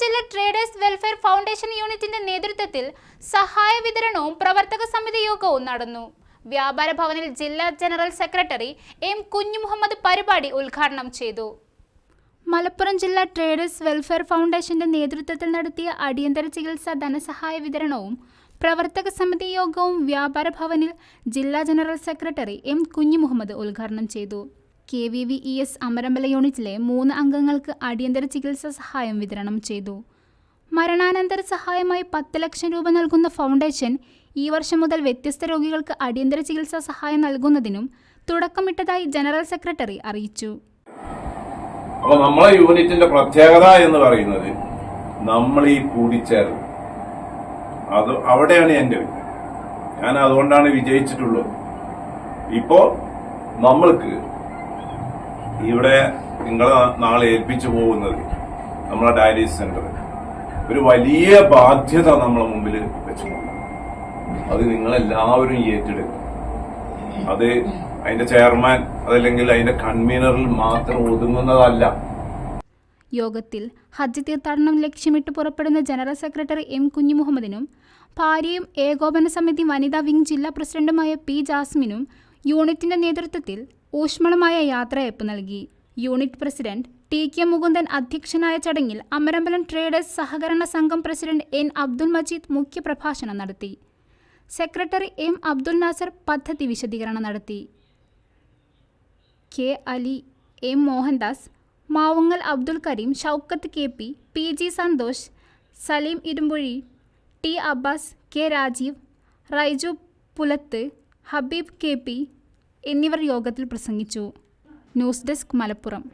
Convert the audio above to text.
ജില്ലാ traders welfare foundation യൂണിറ്റിന്റെ നേതൃത്വത്തിൽ സഹായ വിതരണവും പ്രവർത്തക സമിതി യോഗവും നടന്നു. വ്യാപാര ഭവനിൽ ജില്ലാ ജനറൽ സെക്രട്ടറി എം കുഞ്ഞുമുഹമ്മദ് പരിപാടി ഉദ്ഘാടനം ചെയ്തു. മലപ്പുറം ജില്ലാ ട്രേഡേഴ്സ് വെൽഫെയർ ഫൗണ്ടേഷന്റെ നേതൃത്വത്തിൽ നടത്തിയ അടിയന്തര ചികിത്സാ ധനസഹായ വിതരണവും പ്രവർത്തക സമിതി യോഗവും വ്യാപാര ഭവനിൽ ജില്ലാ ജനറൽ സെക്രട്ടറി എം കുഞ്ഞുമുഹമ്മദ് ഉദ്ഘാടനം ചെയ്തു. K V V E S Amarambalam യൂണിറ്റിലെ മൂന്ന് അംഗങ്ങൾക്ക് അടിയന്തര ചികിത്സാ സഹായം വിതരണം ചെയ്തു. മരണാനന്തര സഹായമായി പത്ത് ലക്ഷം രൂപ നൽകുന്ന ഫൗണ്ടേഷൻ ഈ വർഷം മുതൽ വ്യത്യസ്ത രോഗികൾക്ക് അടിയന്തര ചികിത്സാ സഹായം നൽകുന്നതിനും തുടക്കമിട്ടതായി ജനറൽ സെക്രട്ടറി അറിയിച്ചു. അപ്പൊ നമ്മളെ യൂണിറ്റിന്റെ പ്രത്യേകത എന്ന് പറയുന്നത് നമ്മൾ ഈ കൂടിച്ചേർന്ന് അത് അവിടെയാണ് എന്റെ ഞാൻ അതുകൊണ്ടാണ് വിജയിച്ചിട്ടുള്ളത്. ഇപ്പോ നമ്മൾക്ക് ഇവിടെ നിങ്ങളെ നാളെ ഏൽപ്പിച്ചു പോകുന്നത് നമ്മളെ ഡയാലിസിസ് സെന്റർ. ഒരു വലിയ ബാധ്യത നമ്മളെ മുമ്പിൽ വെച്ചിട്ടുണ്ട് അത് നിങ്ങളെല്ലാവരും ഏറ്റെടുക്കും. അത് അതിന്റെ ചെയർമാൻ അതല്ലെങ്കിൽ അതിന്റെ കൺവീനറിൽ മാത്രം ഒതുങ്ങുന്നതല്ല. യോഗത്തിൽ ഹജ്ജ് തീർത്ഥാടനം ലക്ഷ്യമിട്ട് പുറപ്പെടുന്ന ജനറൽ സെക്രട്ടറി എം കുഞ്ഞുമുഹമ്മദിനും ഭാര്യയും ഏകോപന സമിതി വനിതാ വിംഗ് ജില്ലാ പ്രസിഡന്റുമായ പി ജാസ്മിനും യൂണിറ്റിന്റെ നേതൃത്വത്തിൽ ഊഷ്മളമായ യാത്രയയപ്പ് നൽകി. Unit president T K Mukundan അധ്യക്ഷനായ ചടങ്ങിൽ അമരമ്പലം ട്രേഡേഴ്സ് സഹകരണ സംഘം പ്രസിഡന്റ് എൻ അബ്ദുൽ മജീദ് മുഖ്യപ്രഭാഷണം നടത്തി. സെക്രട്ടറി എം അബ്ദുൽ നാസർ പദ്ധതി വിശദീകരണം നടത്തി. K Ali M Mohandas Mavungal Abdul Kareem Shoukath K P P G Santhosh Saleem Irumbuzhi T Abbas K Rajeev Raiju Pulath Habeeb K P എന്നിവർ യോഗത്തിൽ പ്രസംഗിച്ചു. News desk Malappuram.